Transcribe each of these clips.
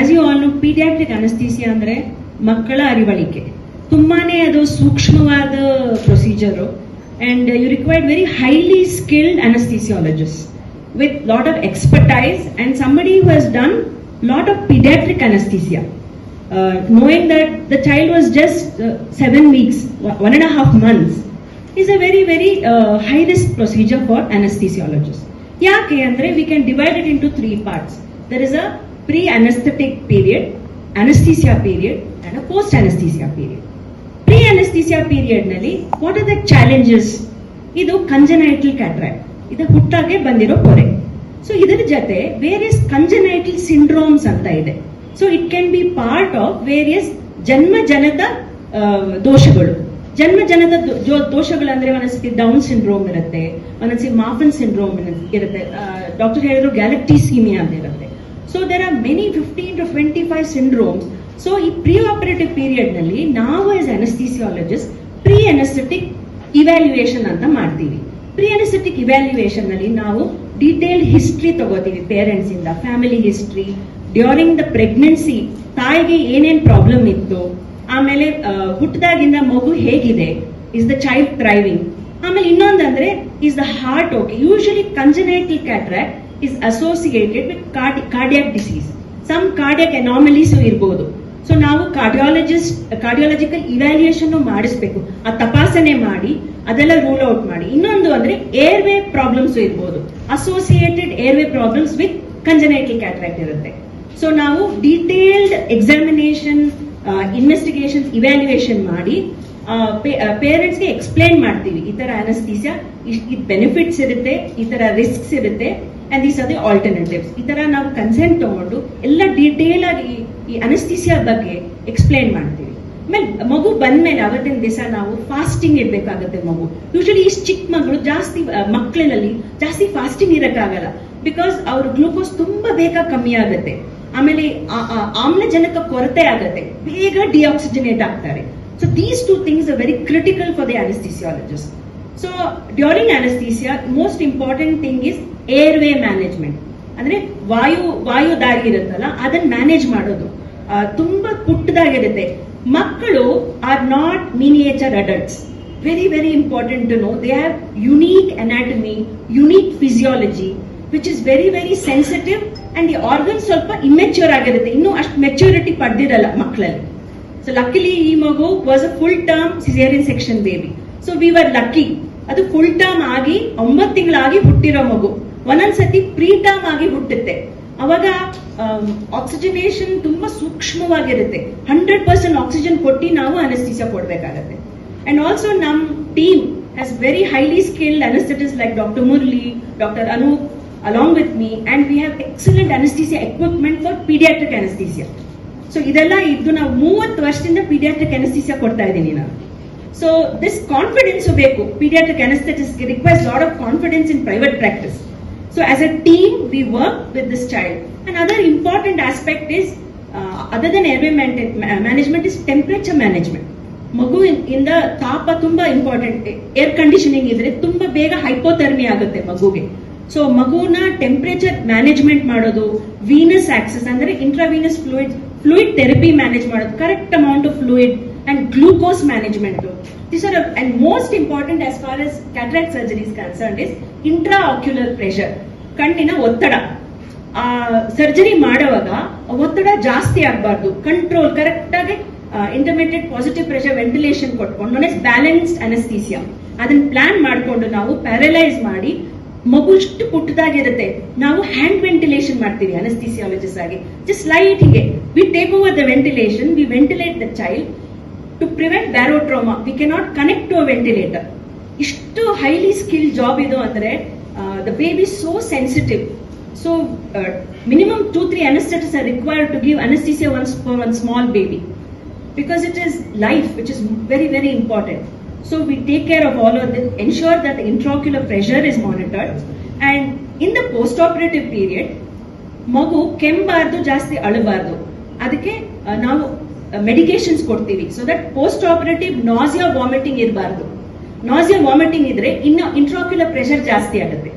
as you all know paediatric anaesthesia ಅಂದ್ರೆ ಮಕ್ಕಳ ಅರಿವಳಿಕೆ ತುಂಬಾನೇ ಅದು ಸೂಕ್ಷ್ಮವಾದ procedure and you required very highly skilled anaesthesiologist with lot of expertise and somebody who has done lot of pediatric anesthesia uh, knowing that the child was just uh, seven weeks one one and a half months is a very very uh, high risk procedure for anesthesiologists ಯಾಕೆ ಅಂದ್ರೆ we can divide it into three parts There is a pre anesthetic period, anesthesia period, and a post anesthesia period. Pre-anesthesia period ನಲ್ಲಿ what are the challenges? ಇದು congenital cataract ಇದು ಹುಟ್ಟಾಗೆ ಬಂದಿರೋ ಪೊರೆ. So ಇದರ ಜೊತೆ ವೇರಿಯಸ್ ಕಂಜನೈಟಲ್ ಸಿಂಡ್ರೋಮ್ಸ್ ಅಂತ ಇದೆ. So it can be part of various ಜನ್ಮ ಜನದ ದೋಷಗಳು. ಜನ್ಮ ಜನದ ಜೋ- ದೋಷಗಳಂದ್ರೆ ಮನಸ್ಸಿಗೆ ಡೌನ್ ಸಿಂಡ್ರೋಮ್ ಇರುತ್ತೆ, ಮನಸ್ಸಿಗೆ ಮಾಫನ್ ಸಿಂಡ್ರೋಮ್ ಇರುತ್ತೆ ಡಾಕ್ಟರ್ ಹೇಳಿದ್ರು ಗ್ಯಾಲಕ್ಟಿಸೀಮಿಯಾ ಅಂತ ಇರುತ್ತೆ. So there are many fifteen to twenty five syndromes so ಈ ಪ್ರೀ ಆಪರೇಟಿವ್ ಪೀರಿಯಡ್ನಲ್ಲಿ ನಾವು as anaesthesiologist pre anaesthetic evaluation ಅಂತ ಮಾಡ್ತೀವಿ. ಪ್ರೀ ಅನಸ್ಥೆಟಿಕ್ ಇವ್ಯಾಲ್ಯೂಯೇಷನ್ನಲ್ಲಿ ನಾವು ಡೀಟೇಲ್ಡ್ ಹಿಸ್ಟ್ರಿ ತಗೋತೀವಿ ಪೇರೆಂಟ್ಸ್ ಇಂದ family history during the pregnancy ತಾಯಿಗೆ ಏನೇನ್ ಪ್ರಾಬ್ಲಮ್ ಇತ್ತು, ಆಮೇಲೆ ಹುಟ್ಟದಾಗಿಂದ ಮಗು ಹೇಗಿದೆ ಇಸ್ ದ ಚೈಲ್ಡ್ ಡ್ರೈವಿಂಗ್ ಆಮೇಲೆ ಇನ್ನೊಂದಂದ್ರೆ is the heart okay usually congenital cataract is associated with cardiac disease some cardiac anomalies ಇರ್ಬೋದು. ಸೊ ನಾವು ಕಾರ್ಡಿಯಾಲಜಿಸ್ಟ್ ಕಾರ್ಡಿಯಾಲಜಿಕಲ್ ಇವ್ಯಾಲ್ಯೂಯೇಷನ್ ಮಾಡಿಸ್ಬೇಕು. ಆ ತಪಾಸಣೆ ಮಾಡಿ, ಅದೆಲ್ಲ ರೂಲ್ ಔಟ್ ಮಾಡಿ. ಇನ್ನೊಂದು ಅಂದ್ರೆ ಏರ್ ವೇ ಪ್ರಾಬ್ಲಮ್ಸ್ ಇರ್ಬೋದು. Associated airway problems with congenital cataract ಇರುತ್ತೆ. ಸೊ ನಾವು ಡೀಟೇಲ್ಡ್ ಎಕ್ಸಾಮಿನೇಷನ್ ಇನ್ವೆಸ್ಟಿಗೇಷನ್ ಇವ್ಯಾಲ್ಯೂಯೇಷನ್ ಮಾಡಿ ಪೇರೆಂಟ್ಸ್ಗೆ ಎಕ್ಸ್ಪ್ಲೇನ್ ಮಾಡ್ತೀವಿ. ಈ ತರ ಅನಸ್ತೀಸಿಯಾ ಇದು ಬೆನಿಫಿಟ್ಸ್ ಇರುತ್ತೆ, ಈ ತರ ರಿಸ್ಕ್ಸ್ ಇರುತ್ತೆ and these are the alternatives ಈ ತರ ನಾವು ಕನ್ಸೆಂಟ್ ತಗೊಂಡು ಎಲ್ಲ ಡೀಟೇಲ್ ಆಗಿ ಈ ಅನಸ್ತೀಸಿಯಾ ಬಗ್ಗೆ ಎಕ್ಸ್ಪ್ಲೇನ್ ಮಾಡ್ತೀವಿ. ಆಮೇಲೆ ಮಗು ಬಂದ್ಮೇಲೆ ಅವತ್ತಿನ ದಿವಸ ನಾವು ಫಾಸ್ಟಿಂಗ್ ಇರಬೇಕಾಗುತ್ತೆ ಮಗು. ಯೂಶಲಿ ಇಷ್ಟು ಚಿಕ್ಕ ಮಗಳು ಜಾಸ್ತಿ ಮಕ್ಕಳಲ್ಲಿ ಜಾಸ್ತಿ ಫಾಸ್ಟಿಂಗ್ ಇರಕ್ಕಾಗಲ್ಲ. ಬಿಕಾಸ್ ಅವ್ರ ಗ್ಲೂಕೋಸ್ ತುಂಬಾ ಬೇಗ ಕಮ್ಮಿ ಆಗುತ್ತೆ. ಆಮೇಲೆ ಆಮ್ಲಜನಕ ಕೊರತೆ ಆಗುತ್ತೆ. ಬೇಗ ಡಿಆಕ್ಸಿಜನೇಟ್ ಆಗ್ತಾರೆ. So these two things are very critical for the anesthesiologist. So during anesthesia, most important thing is airway management. ಅಂದ್ರೆ ವಾಯು ವಾಯು ದಾರಿ ಇರುತ್ತಲ್ಲ ಅದನ್ನ ಮ್ಯಾನೇಜ್ ಮಾಡೋದು. ತುಂಬಾ ಪುಟ್ಟದಾಗಿರುತ್ತೆ. ಮಕ್ಕಳು are not miniature adults very very important to know they have unique anatomy unique physiology which is very very sensitive and ಈ organ ಸ್ವಲ್ಪ ಇಮ್ಮೆಚ್ಯೂರ್ ಆಗಿರುತ್ತೆ. ಇನ್ನೂ ಅಷ್ಟು ಮೆಚ್ಯೂರಿಟಿ ಪಡೆದಿರಲ್ಲ ಮಕ್ಕಳಲ್ಲಿ. ಸೊ ಲಕ್ಕಿಲಿ ಈ ಮಗು was a full term caesarean section baby so we were lucky ಅದು full term ಆಗಿ ಒಂಬತ್ತು ತಿಂಗಳಾಗಿ ಹುಟ್ಟಿರೋ ಮಗು. ಒಂದೊಂದ್ಸತಿ ಪ್ರೀ ಟರ್ಮ್ ಆಗಿ ಹುಟ್ಟುತ್ತೆ. ಅವಾಗ ಆಕ್ಸಿಜನೇಷನ್ ತುಂಬಾ ಸೂಕ್ಷ್ಮವಾಗಿರುತ್ತೆ. ಹಂಡ್ರೆಡ್ ಪರ್ಸೆಂಟ್ ಆಕ್ಸಿಜನ್ ಕೊಟ್ಟು ನಾವು ಅನಸ್ತೀಸ ಕೊಡಬೇಕಾಗತ್ತೆ. ಅಂಡ್ ಆಲ್ಸೋ ನಮ್ team has very highly skilled anaesthetist like doctor Murali doctor Anoop along with me and we have excellent anesthesia equipment for paediatric anesthesia. So ಇದೆಲ್ಲ ಇದ್ದು ನಾವು ಮೂವತ್ತು ವರ್ಷದಿಂದ ಪೀಡಿಯಾಟ್ರಿಕ್ ಅನಸ್ಥಿಸಿಯಾ ಕೊಡ್ತಾ ಇದ್ದೀನಿ ನಾನು. ಸೊ ದಿಸ್ ಕಾನ್ಫಿಡೆನ್ಸ್ ಬೇಕು. Paediatric ಅನಸ್ಥೆಟಿಸ್ಗೆ request lot of confidence in private practice so as a team we work with this child and other important aspect is other than airway management is temperature management ಮಗು ಇಂದ ತಾಪ ತುಂಬಾ important air conditioning ಇದ್ರೆ ತುಂಬಾ ಬೇಗ ಹೈಪೋಥರ್ಮಿ ಆಗುತ್ತೆ ಮಗುಗೆ. So ಮಗುನ ಟೆಂಪರೇಚರ್ ಮ್ಯಾನೇಜ್ಮೆಂಟ್ ಮಾಡೋದು ವೀನಸ್ ಆಕ್ಸಸ್ ಅಂದ್ರೆ intravenous fluid fluid therapy manage ಮಾಡೋದು correct amount of fluid and glucose management this are and most important as far as cataract surgery is concern is intra ocular pressure ಕಣ್ಣಿನ ಒತ್ತಡ. ಆ surgery ಮಾಡುವಾಗ ಒತ್ತಡ ಜಾಸ್ತಿ ಆಗಬಾರ್ದು. Control correct ಆಗಿ intermediate positive pressure ventilation ಕೊಟ್ಕೊಂಡು ಬ್ಯಾಲೆನ್ಸ್ಡ್ ಅನಸ್ತೀಸಿಯಾ ಅದನ್ನ ಪ್ಲಾನ್ ಮಾಡಿಕೊಂಡು ನಾವು ಪ್ಯಾರಲೈಸ್ ಮಾಡಿ ಮಗು ಇಷ್ಟು ಪುಟ್ಟದಾಗಿರುತ್ತೆ. ನಾವು ಹ್ಯಾಂಡ್ ವೆಂಟಿಲೇಷನ್ ಮಾಡ್ತೀವಿ ಅನಸ್ತಿಸಿಯಾಲಜಿಸ್ ಆಗಿ. ಜಸ್ಟ್ ಲೈಟ್ ಹೀಗೆ. We take over the ventilation we ventilate the child to prevent barotrauma we cannot connect to a ventilator ಇಷ್ಟು ಹೈಲಿ ಸ್ಕಿಲ್ ಜಾಬ್ ಇದು ಅಂದ್ರೆ the baby so sensitive so minimum two three anaesthetists are required to give anaesthesia one small baby because it is life which is very very important. So we take care of all of this, ensure that the intraocular pressure is monitored. And in the post operative period, ಮಗು ಕೆಂಬಾರ್ದು ಜಾಸ್ತಿ ಅಳಬಾರ್ದು. ಅದಕ್ಕೆ ನಾವು medications ಕೊಡ್ತೀವಿ. So that post operative nausea vomiting ಇರಬಾರ್ದು. Nausea vomiting ಇದ್ರೆ ಇನ್ನು intraocular pressure ಜಾಸ್ತಿ ಆಗುತ್ತೆ.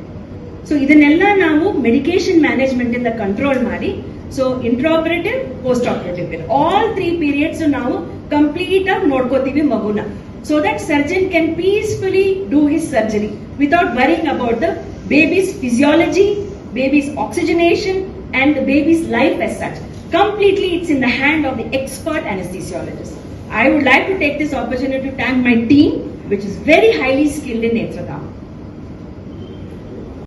ಸೊ ಇದನ್ನೆಲ್ಲ ನಾವು ಮೆಡಿಕೇಶನ್ ಮ್ಯಾನೇಜ್ಮೆಂಟ್ ಇಂದ ಕಂಟ್ರೋಲ್ ಮಾಡಿ so intraoperative post operative all three periods ನಾವು ಕಂಪ್ಲೀಟ್ ಆಗಿ ನೋಡ್ಕೋತೀವಿ ಮಗುನ. so that surgeon can peacefully do his surgery without worrying about the baby's physiology, baby's oxygenation and the baby's life as such. Completely it's in the hand of the expert anesthesiologist. I would like to take this opportunity to thank my team which is very highly skilled in Netradam.